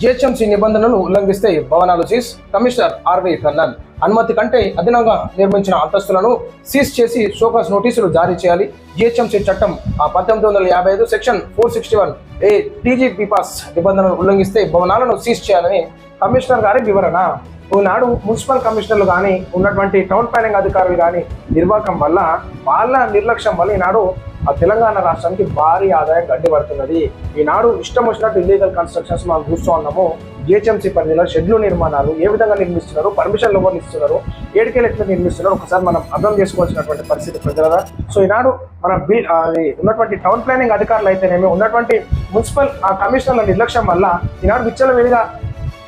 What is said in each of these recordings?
GHMC నిబంధనలు ఉల్లంఘిస్తే భవనాలు సీజ్. Commissioner RV Kannan. అనుమతి కంటే అదనంగా నిర్మించిన అంతస్తులను సీజ్ చేసి షోకాస్ నోటీసులు జారీ చేయాలి. జిహెచ్ఎంసీ చట్టం ఆ పంతొమ్మిది వందల యాభై ఐదు section four sixty one A TGP pass నిబంధనలు ఉల్లంఘిస్తే భవనాలను సీజ్ చేయాలని కమిషనర్ గారి వివరణ. ఈనాడు మున్సిపల్ కమిషనర్లు కానీ ఉన్నటువంటి టౌన్ ప్లానింగ్ అధికారులు కానీ నిర్వాహకం వల్ల వాళ్ళ నిర్లక్ష్యం వల్ల ఈనాడు ఆ తెలంగాణ రాష్ట్రానికి భారీ ఆదాయం గడ్డి పడుతున్నది ఈనాడు ఇష్టం వచ్చినట్టు ఇల్లీగల్ కన్స్ట్రక్షన్స్ మనం చూస్తూ ఉన్నాము. జిహెచ్ఎంసీ పరిధిలో షెడ్లు నిర్మాణాలు ఏ విధంగా నిర్మిస్తున్నారు పర్మిషన్లు ఎవరు ఇస్తున్నారు ఏడుకేలు ఎట్లా నిర్మిస్తున్నారు ఒకసారి మనం అర్థం చేసుకోవాల్సినటువంటి పరిస్థితి ప్రజల సో ఈనాడు మన బి అది ఉన్నటువంటి టౌన్ ప్లానింగ్ అధికారులు అయితేనేమి ఉన్నటువంటి మున్సిపల్ ఆ కమిషనర్ల నిర్లక్ష్యం వల్ల ఈనాడు విచ్చలవిడిగా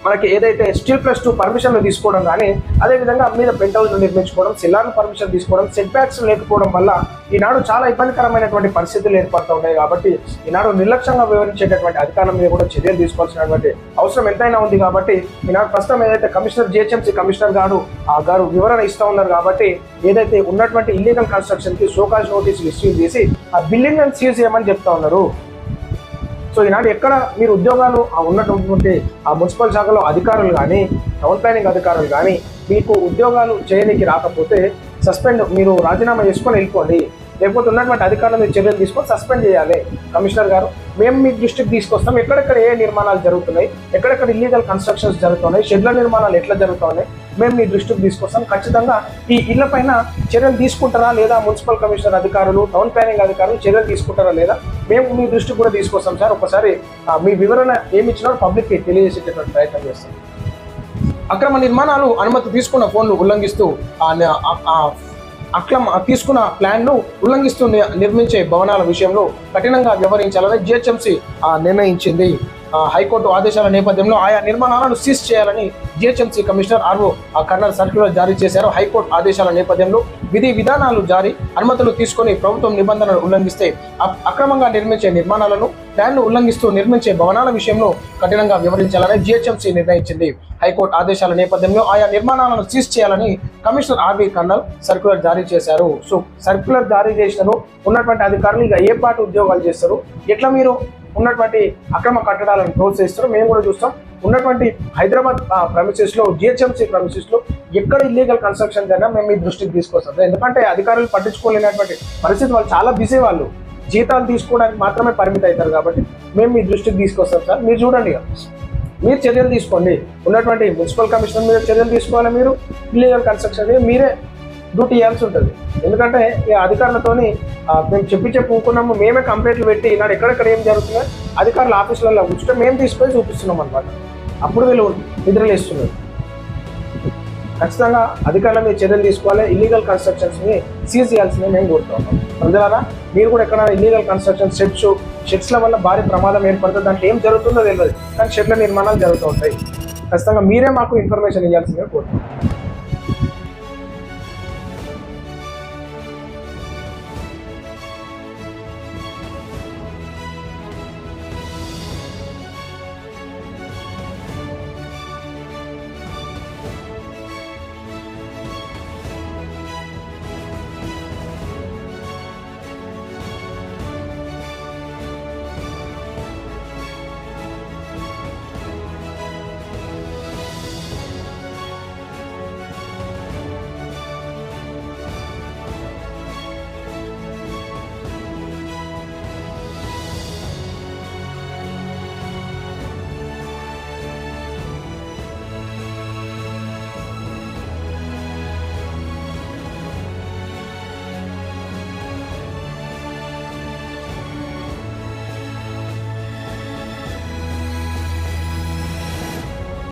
మనకి ఏదైతే స్టీల్ ప్లస్ టూ పర్మిషన్లు తీసుకోవడం కానీ అదేవిధంగా మీద పెంట్ హౌస్లు నిర్మించుకోవడం సిల్లార్లు పర్మిషన్ తీసుకోవడం సెట్ బ్యాక్స్ లేకపోవడం వల్ల ఈనాడు చాలా ఇబ్బందికరమైనటువంటి పరిస్థితులు ఏర్పడుతూ ఉన్నాయి కాబట్టి ఈనాడు నిర్లక్ష్యంగా వివరించేటటువంటి అధికారం మీద కూడా చర్యలు తీసుకోవాల్సినటువంటి అవసరం ఎంతైనా ఉంది కాబట్టి ఈనాడు ప్రస్తుతం ఏదైతే కమిషనర్ జిహెచ్ఎంసీ కమిషనర్ గారు ఆ గారు వివరణ ఇస్తూ ఉన్నారు కాబట్టి ఏదైతే ఉన్నటువంటి ఇల్లీగల్ కన్స్ట్రక్షన్కి సోకాజ్ నోటీసులు ఇష్యూ చేసి ఆ బిల్డింగ్ సీజ్ చేయమని చెప్తా ఉన్నారు. సో ఈనాడు ఎక్కడ మీరు ఉద్యోగాలు ఉన్నటువంటి ఆ మున్సిపల్ శాఖలో అధికారులు కానీ టౌన్ ప్లానింగ్ అధికారులు కానీ మీకు ఉద్యోగాలు చేయడానికి రాకపోతే సస్పెండ్ మీరు రాజీనామా చేసుకొని వెళ్ళిపోండి. లేకపోతే ఉన్నటువంటి అధికారుల మీద చర్యలు తీసుకొని సస్పెండ్ చేయాలి. కమిషనర్ గారు మేము మీ దృష్టికి తీసుకొస్తాం. ఎక్కడెక్కడ ఏ నిర్మాణాలు జరుగుతున్నాయి? ఎక్కడెక్కడ ఇల్లీగల్ కన్స్ట్రక్షన్స్ జరుగుతున్నాయి? షెడ్ల నిర్మాణాలు ఎట్లా జరుగుతున్నాయి? మేము మీ దృష్టికి తీసుకొస్తాం. ఖచ్చితంగా ఈ ఇళ్ళ పైన చర్యలు తీసుకుంటారా లేదా మున్సిపల్ కమిషనర్ అధికారులు టౌన్ ప్లానింగ్ అధికారులు చర్యలు తీసుకుంటారా లేదా మేము మీ దృష్టికి కూడా తీసుకొస్తాం సార్. ఒకసారి మీ వివరణ ఏమి ఇచ్చినారో పబ్లిక్కి తెలియజేసేటటువంటి ప్రయత్నం చేస్తాం. అక్రమ నిర్మాణాలు అనుమతి తీసుకున్న ఫోన్లు ఉల్లంఘిస్తూ అక్రమ తీసుకున్న ప్లాన్ను ఉల్లంఘిస్తూ నిర్మించే భవనాల విషయంలో కఠినంగా వ్యవహరించాలని జిహెచ్ఎంసీ నిర్ణయించింది. హైకోర్టు ఆదేశాల నేపథ్యంలో ఆయా నిర్మాణాలను సీజ్ చేయాలని జిహెచ్ఎంసీ కమిషనర్ ఆర్వో ఆ కర్నల్ సర్క్యులర్ జారీ చేశారు. హైకోర్టు ఆదేశాల నేపథ్యంలో విధి విధానాలు జారీ అనుమతులు తీసుకొని ప్రభుత్వం నిబంధనలు ఉల్లంఘిస్తే అక్రమంగా నిర్మించే నిర్మాణాలను ప్లాన్ను ఉల్లంఘిస్తూ నిర్మించే భవనాల విషయంలో కఠినంగా వివరించాలని జిహెచ్ఎంసీ నిర్ణయించింది. హైకోర్టు ఆదేశాల నేపథ్యంలో ఆయా నిర్మాణాలను సీజ్ చేయాలని కమిషనర్ ఆర్వి కర్నల్ సర్క్యులర్ జారీ చేశారు. సో సర్క్యులర్ జారీ చేసినారు ఉన్నటువంటి అధికారులు ఇక ఏ పాటు ఉద్యోగాలు చేస్తారు? ఎట్లా మీరు ఉన్నటువంటి అక్రమ కట్టడాలను ప్రోత్సహిస్తారు మేము కూడా చూస్తాం. ఉన్నటువంటి హైదరాబాద్ ప్రమిసెస్లో జిహెచ్ఎంసీ ప్రమిసెస్లో ఎక్కడ ఇల్లీగల్ కన్స్ట్రక్షన్ జరిగినా మేము మీ దృష్టికి తీసుకొస్తాం. ఎందుకంటే అధికారులు పట్టించుకోలేనటువంటి పరిస్థితి. వాళ్ళు చాలా బిజీ వాళ్ళు. జీతాలు తీసుకోవడానికి మాత్రమే పరిమితి అవుతారు కాబట్టి మేము మీ దృష్టికి తీసుకొస్తాం సార్. మీరు చూడండి మీరు చర్యలు తీసుకోండి. ఉన్నటువంటి మున్సిపల్ కమిషనర్ మీద చర్యలు తీసుకోవాలి మీరు. ఇల్లీగల్ కన్స్ట్రక్షన్ మీరే డ్యూటీ చేయాల్సి ఉంటుంది. ఎందుకంటే ఈ అధికారులతోని మేము చెప్పి చెప్పుకున్నాము మేమే కంప్లైంట్లు పెట్టి ఈనాడు ఎక్కడెక్కడ ఏం జరుగుతుందో అధికారుల ఆఫీసులలో కూర్చుంటే మేము తీసుకొని చూపిస్తున్నాం అనమాట అప్పుడు వీళ్ళు నిద్రలేస్తున్నారు. ఖచ్చితంగా అధికారుల మీద చర్యలు తీసుకోవాలి ఇల్లీగల్ కన్స్ట్రక్షన్స్ని సీజ్ చేయాల్సిందే మేము కోరుతున్నాం అందువల్ల మీరు కూడా ఎక్కడ ఇల్లీగల్ కన్స్ట్రక్షన్ షెడ్స్ షెడ్స్ల వల్ల భారీ ప్రమాదం ఏర్పడుతుంది దాంట్లో ఏం జరుగుతుందో తెలియదు కానీ షెడ్ల నిర్మాణాలు జరుగుతూ ఉంటాయి. ఖచ్చితంగా మీరే మాకు ఇన్ఫర్మేషన్ ఇవ్వాల్సిందే కోరుతున్నాం.